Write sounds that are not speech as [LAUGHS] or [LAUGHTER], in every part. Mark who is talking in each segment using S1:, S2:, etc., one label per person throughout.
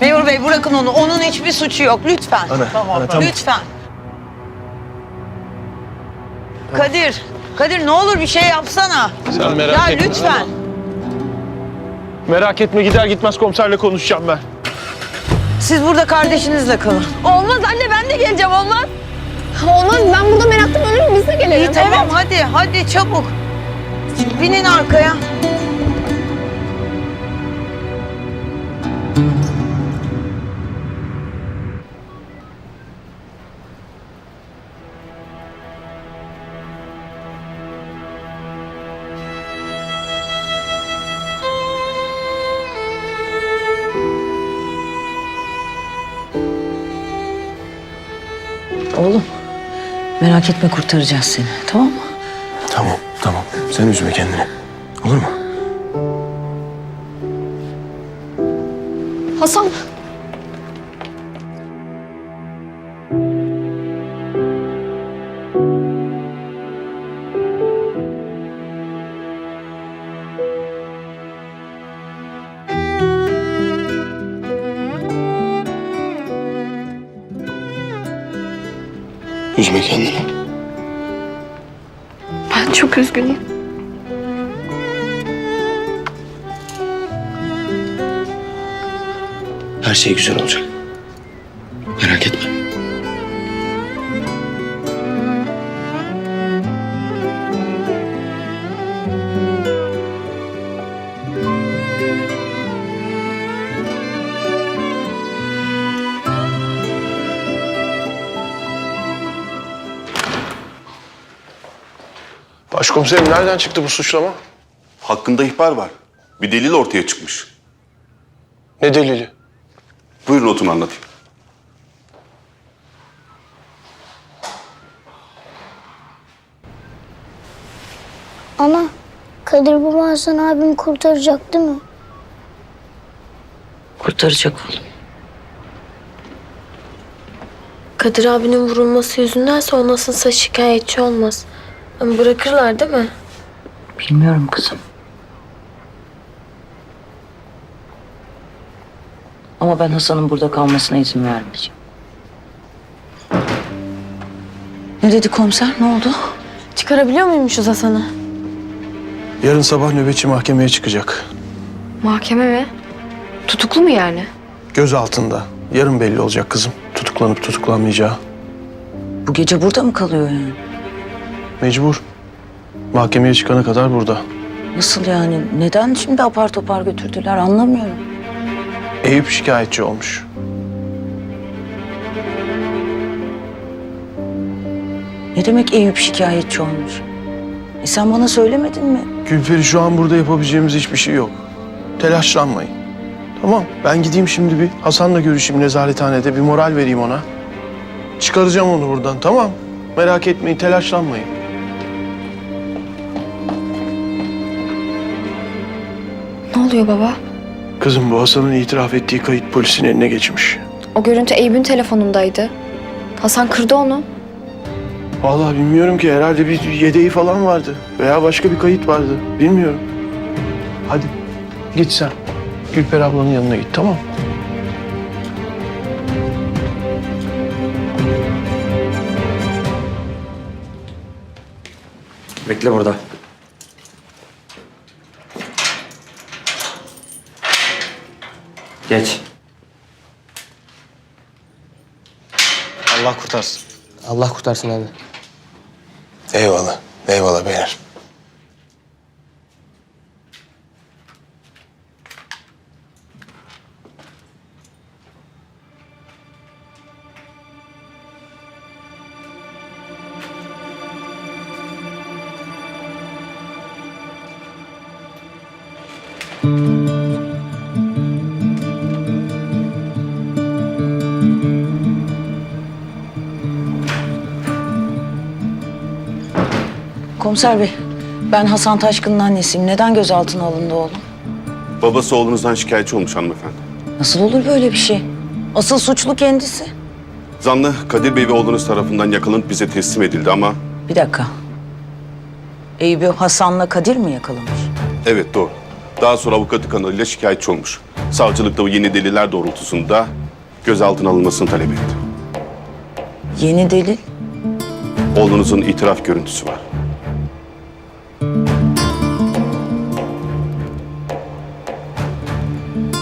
S1: Memur bey bırakın onu. Onun hiçbir suçu yok. Lütfen.
S2: Ana, ana tamam.
S1: Lütfen. Kadir. Kadir ne olur bir şey yapsana.
S2: Sen merak
S1: ya
S2: etme.
S1: lütfen.
S2: Merak etme gider gitmez komiserle konuşacağım ben.
S1: Siz burada kardeşinizle kalın.
S3: Olmaz anne ben de geleceğim olmaz. Olmaz ben burada meraktan ölürüm biz de gelelim.
S1: İyi tamam hadi hadi çabuk. Binin arkaya.
S4: Merak etme kurtaracağız seni tamam mı?
S2: Tamam tamam sen üzme kendini. Olur mu? Üzme kendini.
S3: Ben çok üzgünüm.
S2: Her şey güzel olacak. Başkomiserim nereden çıktı bu suçlama?
S5: Hakkında ihbar var. Bir delil ortaya çıkmış.
S2: Ne delili?
S5: Buyurun oturun anlatayım.
S6: Ana, Kadir baba Hasan abimi kurtaracak değil mi?
S4: Kurtaracak oğlum.
S7: Kadir abinin vurulması yüzündense o nasılsa şikayetçi olmaz. Ama bırakırlar değil mi?
S4: Bilmiyorum kızım. Ama ben Hasan'ın burada kalmasına izin vermeyeceğim. Ne dedi komiser? Ne oldu?
S7: Çıkarabiliyor muymuşuz Hasan'ı?
S2: Yarın sabah nöbetçi mahkemeye çıkacak.
S3: Mahkeme mi? Tutuklu mu yani?
S2: Göz altında. Yarın belli olacak kızım. Tutuklanıp tutuklanmayacağı.
S4: Bu gece burada mı kalıyor yani?
S2: Mecbur. Mahkemeye çıkana kadar burada.
S4: Nasıl yani? Neden şimdi apar topar götürdüler anlamıyorum.
S2: Eyüp şikayetçi olmuş.
S4: Ne demek Eyüp şikayetçi olmuş? E sen bana söylemedin mi?
S2: Gülperi şu an burada yapabileceğimiz hiçbir şey yok. Telaşlanmayın. Tamam ben gideyim şimdi bir Hasan'la görüşeyim nezarethanede bir moral vereyim ona. Çıkaracağım onu buradan tamam. Merak etmeyin telaşlanmayın.
S3: Oluyor baba?
S2: Kızım bu Hasan'ın itiraf ettiği kayıt polisin eline geçmiş.
S3: O görüntü Eyüp'ün telefonundaydı. Hasan kırdı onu.
S2: Vallahi bilmiyorum ki herhalde bir yedeği falan vardı. Veya başka bir kayıt vardı. Bilmiyorum. Hadi git sen. Gülperi ablanın yanına git tamam mı?
S8: Bekle burada. Geç.
S9: Allah kurtarsın. Allah kurtarsın abi.
S2: Eyvallah. Eyvallah beyler.
S4: Komiser bey, ben Hasan Taşkın'ın annesiyim. Neden gözaltına alındı oğlum?
S5: Babası oğlunuzdan şikayetçi olmuş hanımefendi.
S4: Nasıl olur böyle bir şey? Asıl suçlu kendisi.
S5: Zanlı Kadir Bey ve oğlunuz tarafından yakalanıp bize teslim edildi ama
S4: Bir dakika. Eyüp'ü Hasan'la Kadir mi yakalamış?
S5: evet doğru. Daha sonra avukatı kanalıyla şikayetçi olmuş. Savcılık da bu yeni deliller doğrultusunda gözaltına alınmasını talep etti.
S1: Yeni delil.
S5: Oğlunuzun itiraf görüntüsü var.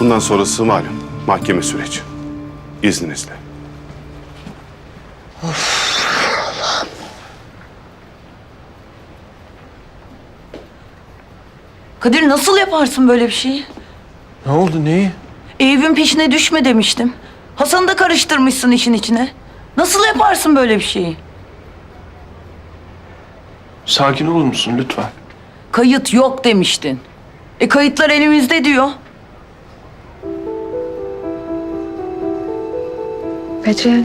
S5: Bundan sonrası malum. Mahkeme süreci. İzninizle.
S1: Kadir nasıl yaparsın böyle bir şeyi?
S2: Ne oldu neyi?
S1: Eyüp'ün peşine düşme demiştim. Hasan'ı da karıştırmışsın işin içine. Nasıl yaparsın böyle bir şeyi?
S2: Sakin olur musun lütfen?
S1: Kayıt yok demiştin. E kayıtlar elimizde diyor.
S3: Bedriye,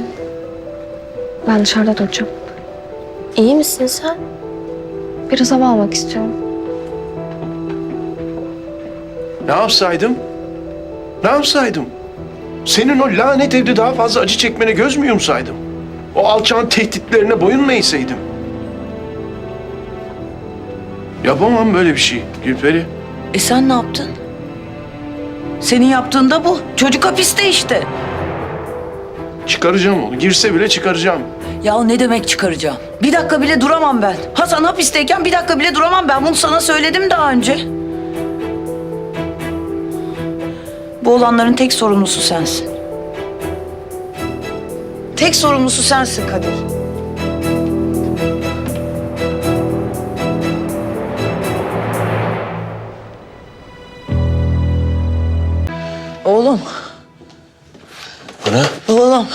S3: ben dışarıda duracağım.
S7: İyi misin sen?
S3: Biraz hava almak istiyorum.
S2: Ne yapsaydım? Ne yapsaydım? Senin o lanet evde daha fazla acı çekmene göz mü yumsaydım? O alçağın tehditlerine boyun mu eğseydim? Yapamam böyle bir şey Gülperi.
S1: E sen ne yaptın? Senin yaptığın da bu. Çocuk hapiste işte.
S2: Çıkaracağım onu. Girse bile çıkaracağım.
S1: Ya ne demek çıkaracağım? Bir dakika bile duramam ben. Hasan hapisteyken bir dakika bile duramam ben. Bunu sana söyledim daha önce. Bu olanların tek sorumlusu sensin. Tek sorumlusu sensin Kadir. Oğlum, oğlum.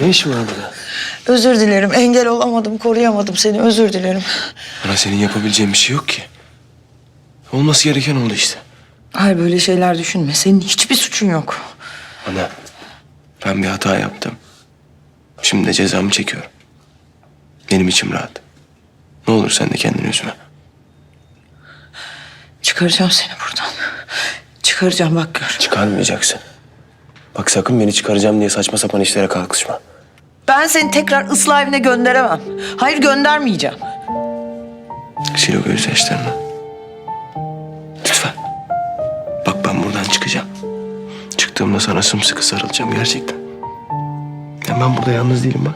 S10: ne işin var burada?
S1: Özür dilerim. Engel olamadım, koruyamadım seni. Özür dilerim.
S10: Ana senin yapabileceğin bir şey yok ki. Olması gereken oldu işte.
S1: Hayır böyle şeyler düşünme. Senin hiçbir suçun yok.
S10: Ana ben bir hata yaptım. Şimdi de cezamı çekiyorum. Benim içim rahat. Ne olur sen de kendini üzme.
S1: Çıkaracağım seni buradan. Çıkaracağım bak gör.
S10: Çıkarmayacaksın. Bak sakın beni çıkaracağım diye saçma sapan işlere kalkışma.
S1: Ben seni tekrar ıslah evine gönderemem. Hayır göndermeyeceğim.
S10: Sil o gözyaşlarını. Lütfen. Bak ben buradan çıkacağım. Çıktığımda sana sımsıkı sarılacağım gerçekten. Ya ben burada yalnız değilim bak.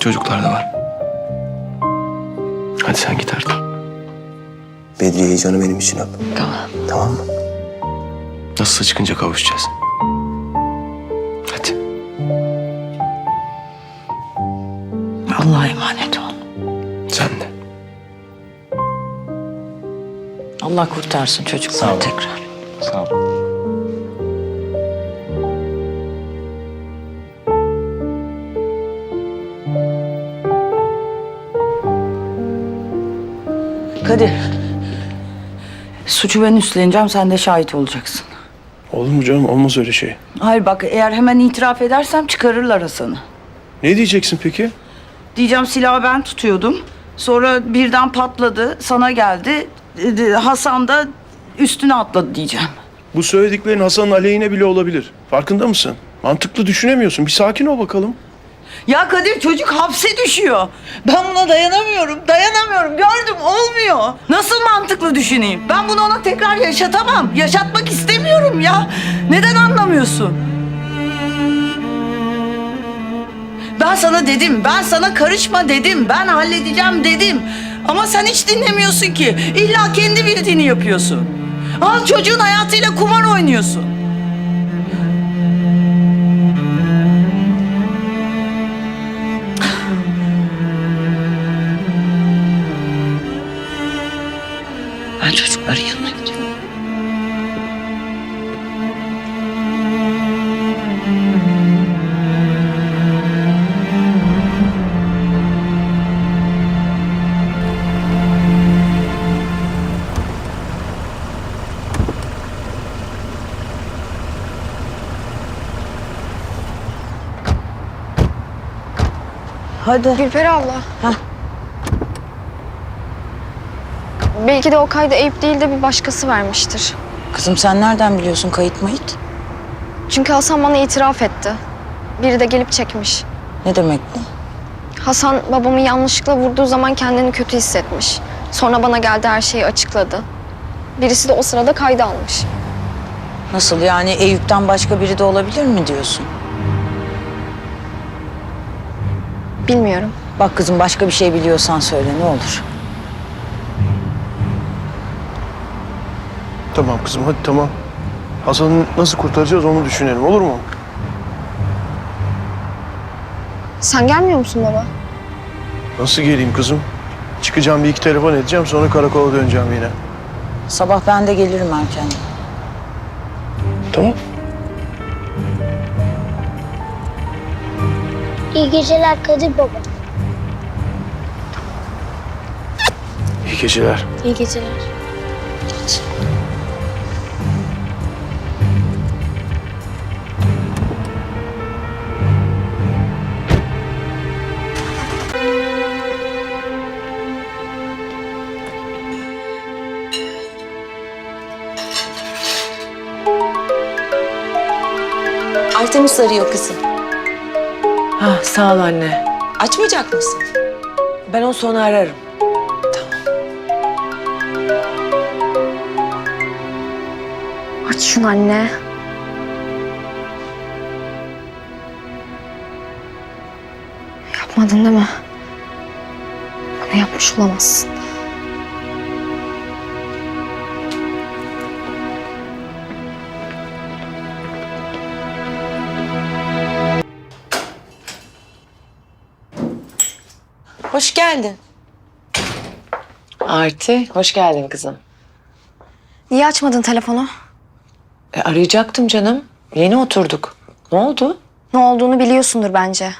S10: Çocuklar da var. Hadi sen git artık. Bedriye'yi canı benim için öp.
S1: Tamam.
S10: Tamam mı? Nasılsa çıkınca kavuşacağız.
S1: Allah'a emanet ol.
S10: Sen de.
S1: Allah kurtarsın çocukları tekrar.
S10: Sağ ol.
S1: Kadir. Suçu ben üstleneceğim, sen de şahit olacaksın.
S2: Olur mu canım? Olmaz öyle şey.
S1: Hayır bak eğer hemen itiraf edersem çıkarırlar Hasan'ı.
S2: Ne diyeceksin peki?
S1: Diyeceğim silahı ben tutuyordum. Sonra birden patladı, sana geldi. Ee, Hasan da üstüne atladı diyeceğim.
S2: Bu söylediklerin Hasan'ın aleyhine bile olabilir. Farkında mısın? Mantıklı düşünemiyorsun. Bir sakin ol bakalım.
S1: Ya Kadir çocuk hapse düşüyor. Ben buna dayanamıyorum, dayanamıyorum. Gördüm olmuyor. Nasıl mantıklı düşüneyim? Ben bunu ona tekrar yaşatamam. Yaşatmak istemiyorum ya. Neden anlamıyorsun? Ben sana dedim, ben sana karışma dedim, ben halledeceğim dedim. Ama sen hiç dinlemiyorsun ki. İlla kendi bildiğini yapıyorsun. Al çocuğun hayatıyla kumar oynuyorsun. Hadi.
S3: Gülperi abla. Belki de o kaydı Eyüp değil de bir başkası vermiştir.
S1: Kızım sen nereden biliyorsun kayıt mayıt?
S3: Çünkü Hasan bana itiraf etti. Biri de gelip çekmiş.
S1: Ne demek bu?
S3: Hasan babamı yanlışlıkla vurduğu zaman kendini kötü hissetmiş. Sonra bana geldi her şeyi açıkladı. Birisi de o sırada kayda almış.
S1: Nasıl yani Eyüp'ten başka biri de olabilir mi diyorsun?
S3: Bilmiyorum.
S1: Bak kızım başka bir şey biliyorsan söyle ne olur.
S2: Tamam kızım hadi tamam. Hasan'ı nasıl kurtaracağız onu düşünelim olur mu?
S3: Sen gelmiyor musun baba?
S2: Nasıl geleyim kızım? Çıkacağım bir iki telefon edeceğim sonra karakola döneceğim yine.
S1: Sabah ben de gelirim erken.
S2: Tamam.
S6: İyi geceler Kadir baba.
S2: İyi geceler.
S7: İyi geceler.
S11: Artemis arıyor kızım.
S12: Ha, sağ ol anne.
S11: Açmayacak mısın?
S12: Ben onu sonra ararım.
S3: Aç şunu anne. Yapmadın değil mi? Bunu yapmış olamazsın.
S11: Hoş geldin.
S12: Arti, hoş geldin kızım.
S3: Niye açmadın telefonu?
S12: E, arayacaktım canım. Yeni oturduk. Ne oldu?
S3: Ne olduğunu biliyorsundur bence.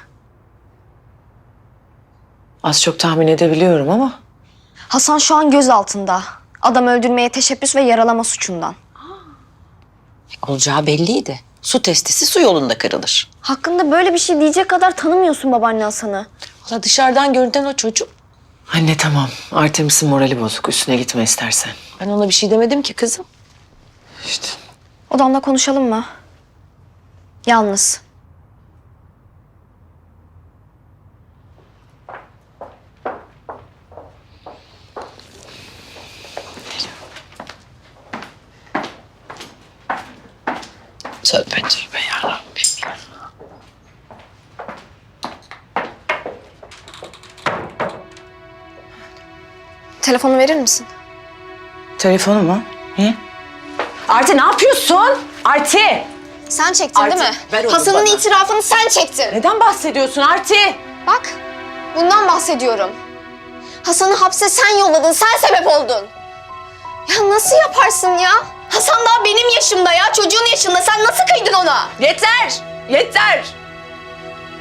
S12: Az çok tahmin edebiliyorum ama.
S3: Hasan şu an gözaltında. Adam öldürmeye teşebbüs ve yaralama suçundan.
S11: Olacağı belliydi. Su testisi su yolunda kırılır.
S3: Hakkında böyle bir şey diyecek kadar tanımıyorsun babaanne Hasan'ı.
S11: Valla dışarıdan görünen o çocuk.
S12: Anne tamam. Artemis'in morali bozuk. Üstüne gitme istersen.
S11: Ben ona bir şey demedim ki kızım.
S12: İşte.
S3: Odamda konuşalım mı? Yalnız.
S11: Tövbe tövbe
S3: Telefonu verir misin?
S12: Telefonu mu? Niye?
S11: Arti ne yapıyorsun? Arti!
S3: Sen çektin
S11: Arti,
S3: değil mi?
S11: onu
S3: Hasan'ın
S11: bana.
S3: itirafını sen çektin.
S11: Neden bahsediyorsun Arti?
S3: Bak, bundan bahsediyorum. Hasan'ı hapse sen yolladın, sen sebep oldun. Ya nasıl yaparsın ya? Hasan daha benim yaşımda ya, çocuğun yaşında. Sen nasıl kıydın ona?
S11: Yeter! Yeter!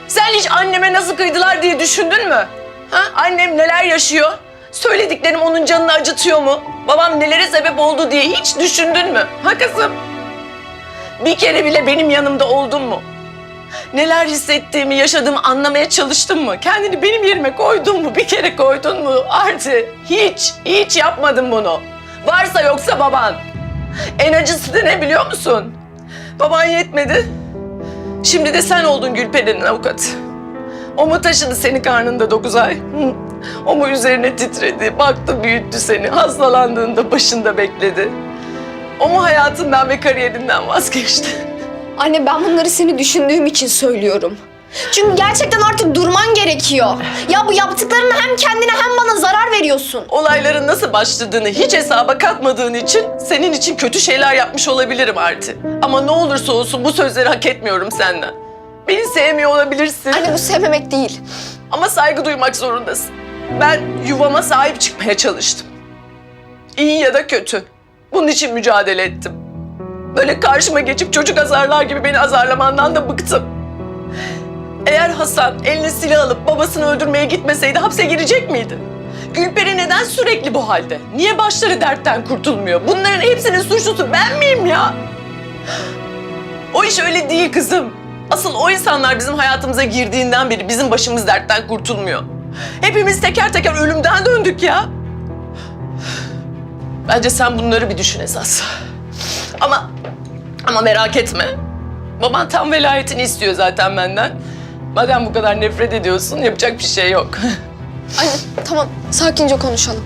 S11: Sen hiç anneme nasıl kıydılar diye düşündün mü? Ha? Annem neler yaşıyor? Söylediklerim onun canını acıtıyor mu? Babam nelere sebep oldu diye hiç düşündün mü? Ha kızım? Bir kere bile benim yanımda oldun mu? Neler hissettiğimi, yaşadığımı anlamaya çalıştın mı? Kendini benim yerime koydun mu? Bir kere koydun mu? Artı hiç, hiç yapmadın bunu. Varsa yoksa baban. En acısı da ne biliyor musun? Baban yetmedi. Şimdi de sen oldun Gülperi'nin avukatı. O mu taşıdı seni karnında dokuz ay? Hı? O mu üzerine titredi, baktı büyüttü seni, hastalandığında başında bekledi? O mu hayatından ve kariyerinden vazgeçti?
S3: Anne ben bunları seni düşündüğüm için söylüyorum. Çünkü gerçekten artık durman gerekiyor. Ya bu yaptıklarını hem kendine hem bana zarar veriyorsun.
S11: Olayların nasıl başladığını hiç hesaba katmadığın için senin için kötü şeyler yapmış olabilirim Arti. Ama ne olursa olsun bu sözleri hak etmiyorum senden. Beni sevmiyor olabilirsin.
S3: Anne bu sevmemek değil.
S11: Ama saygı duymak zorundasın. Ben yuvama sahip çıkmaya çalıştım. İyi ya da kötü. Bunun için mücadele ettim. Böyle karşıma geçip çocuk azarlar gibi beni azarlamandan da bıktım. Eğer Hasan eline silah alıp babasını öldürmeye gitmeseydi hapse girecek miydi? Gülperi neden sürekli bu halde? Niye başları dertten kurtulmuyor? Bunların hepsinin suçlusu ben miyim ya? O iş öyle değil kızım. Asıl o insanlar bizim hayatımıza girdiğinden beri bizim başımız dertten kurtulmuyor. Hepimiz teker teker ölümden döndük ya. Bence sen bunları bir düşün esas. Ama ama merak etme. Baban tam velayetini istiyor zaten benden. Madem bu kadar nefret ediyorsun yapacak bir şey yok. [LAUGHS]
S3: Anne tamam sakince konuşalım.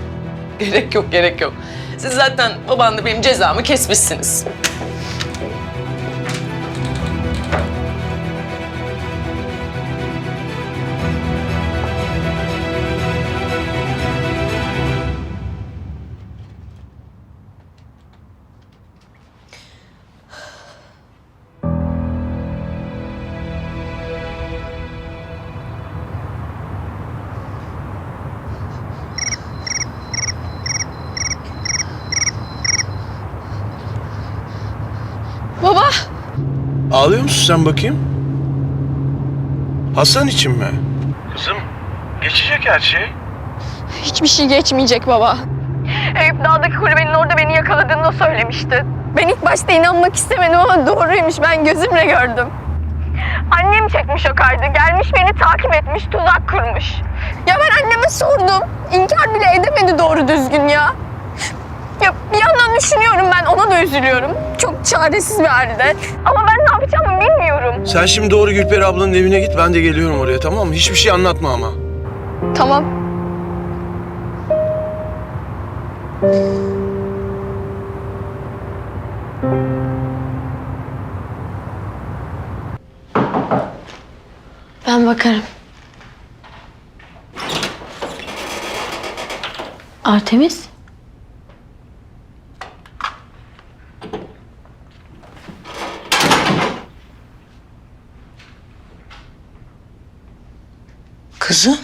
S11: gerek yok gerek yok. Siz zaten babanla benim cezamı kesmişsiniz.
S2: Ağlıyor musun sen bakayım? Hasan için mi? Kızım, geçecek her şey.
S3: Hiçbir şey geçmeyecek baba. Eyüp Dağ'daki kulübenin orada beni yakaladığını da söylemişti. Ben ilk başta inanmak istemedim ama doğruymuş. Ben gözümle gördüm. Annem çekmiş o kaydı. Gelmiş beni takip etmiş, tuzak kurmuş. Ya ben anneme sordum. İnkar bile edemedi doğru düzgün ya. Ya bir yandan düşünüyorum ben ona da üzülüyorum. Çok çaresiz bir halde. Ama ben ne bilmiyorum.
S2: Sen şimdi doğru Gülperi ablanın evine git, ben de geliyorum oraya tamam mı? Hiçbir şey anlatma ama.
S3: Tamam.
S7: Ben bakarım. Artemis?
S12: Kızım.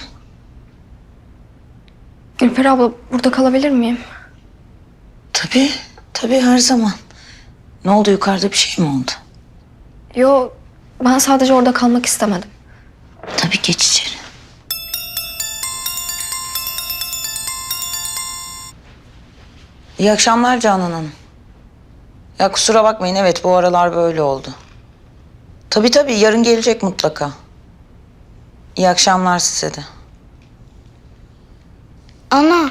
S3: Gülperi abla burada kalabilir miyim?
S12: Tabii, tabii her zaman. Ne oldu yukarıda bir şey mi oldu?
S3: Yo ben sadece orada kalmak istemedim.
S12: Tabii geç içeri. İyi akşamlar Canan Hanım. Ya kusura bakmayın evet bu aralar böyle oldu. Tabii tabii yarın gelecek mutlaka. İyi akşamlar size de.
S6: Ana,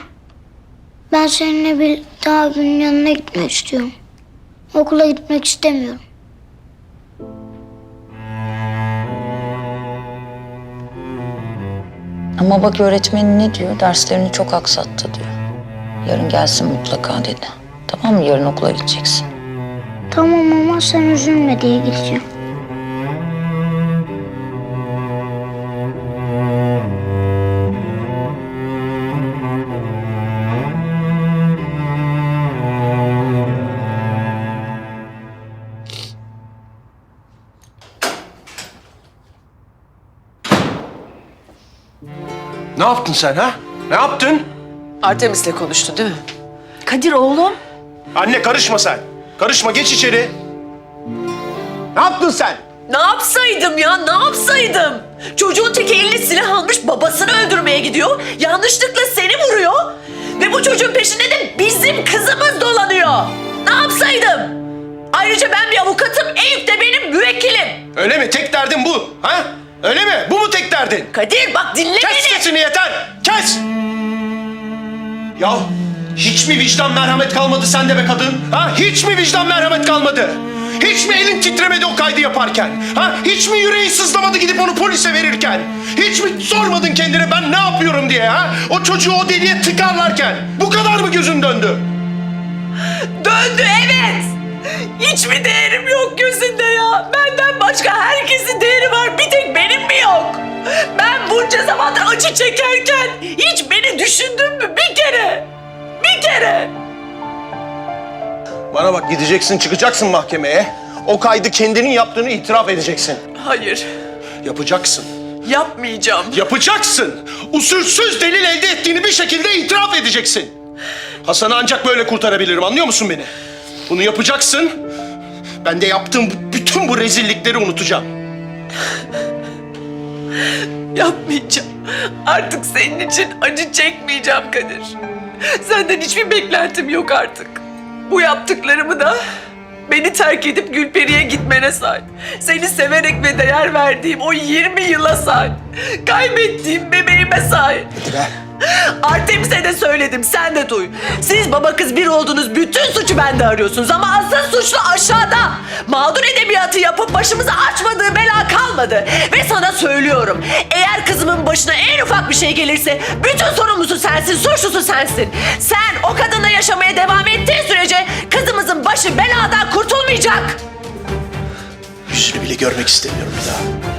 S6: ben seninle birlikte abimin yanına gitmek istiyorum. Okula gitmek istemiyorum.
S12: Ama bak öğretmenin ne diyor? Derslerini çok aksattı diyor. Yarın gelsin mutlaka dedi. Tamam mı? Yarın okula gideceksin.
S6: Tamam ama sen üzülme diye gideceğim.
S2: Ne yaptın sen ha? Ne yaptın?
S11: Artemis'le konuştun değil mi?
S1: Kadir oğlum.
S2: Anne karışma sen. Karışma, geç içeri. Ne yaptın sen?
S11: Ne yapsaydım ya? Ne yapsaydım? Çocuğun teki eline silah almış babasını öldürmeye gidiyor. Yanlışlıkla seni vuruyor. Ve bu çocuğun peşinde de bizim kızımız dolanıyor. Ne yapsaydım? Ayrıca ben bir avukatım, Eyüp de benim müvekkilim.
S2: Öyle mi? Tek derdin bu, ha? Öyle mi? Bu mu tek derdin?
S11: Kadir bak dinle
S2: Kes
S11: beni.
S2: sesini yeter! Kes! Ya hiç mi vicdan merhamet kalmadı sende be kadın? Ha? Hiç mi vicdan merhamet kalmadı? Hiç mi elin titremedi o kaydı yaparken? Ha? Hiç mi yüreğin sızlamadı gidip onu polise verirken? Hiç mi sormadın kendine ben ne yapıyorum diye ha? O çocuğu o deliğe tıkarlarken. Bu kadar mı gözün döndü?
S11: Döndü evet. Hiç mi değerim yok gözünde ya? Benden başka herkesin değeri var. Bir tek benim mi yok? Ben bunca zamandır acı çekerken hiç beni düşündün mü? Bir kere. Bir kere.
S2: Bana bak gideceksin çıkacaksın mahkemeye. O kaydı kendinin yaptığını itiraf edeceksin.
S11: Hayır.
S2: Yapacaksın.
S11: Yapmayacağım.
S2: Yapacaksın. Usulsüz delil elde ettiğini bir şekilde itiraf edeceksin. Hasan'ı ancak böyle kurtarabilirim anlıyor musun beni? Bunu yapacaksın. Ben de yaptığım bu- bütün bu rezillikleri unutacağım.
S11: Yapmayacağım. Artık senin için acı çekmeyeceğim Kadir. Senden hiçbir beklentim yok artık. Bu yaptıklarımı da beni terk edip Gülperi'ye gitmene say. Seni severek ve değer verdiğim o 20 yıla say. Kaybettiğim bebeğime say.
S2: Hadi be.
S11: Artemis'e de söyledim sen de duy. Siz baba kız bir oldunuz bütün suçu bende arıyorsunuz ama asıl suçlu aşağıda. Mağdur edebiyatı yapıp başımıza açmadığı bela kalmadı. Ve sana söylüyorum eğer kızımın başına en ufak bir şey gelirse bütün sorumlusu sensin suçlusu sensin. Sen o kadınla yaşamaya devam ettiğin sürece kızımızın başı beladan kurtulmayacak.
S2: Yüzünü bile görmek istemiyorum daha.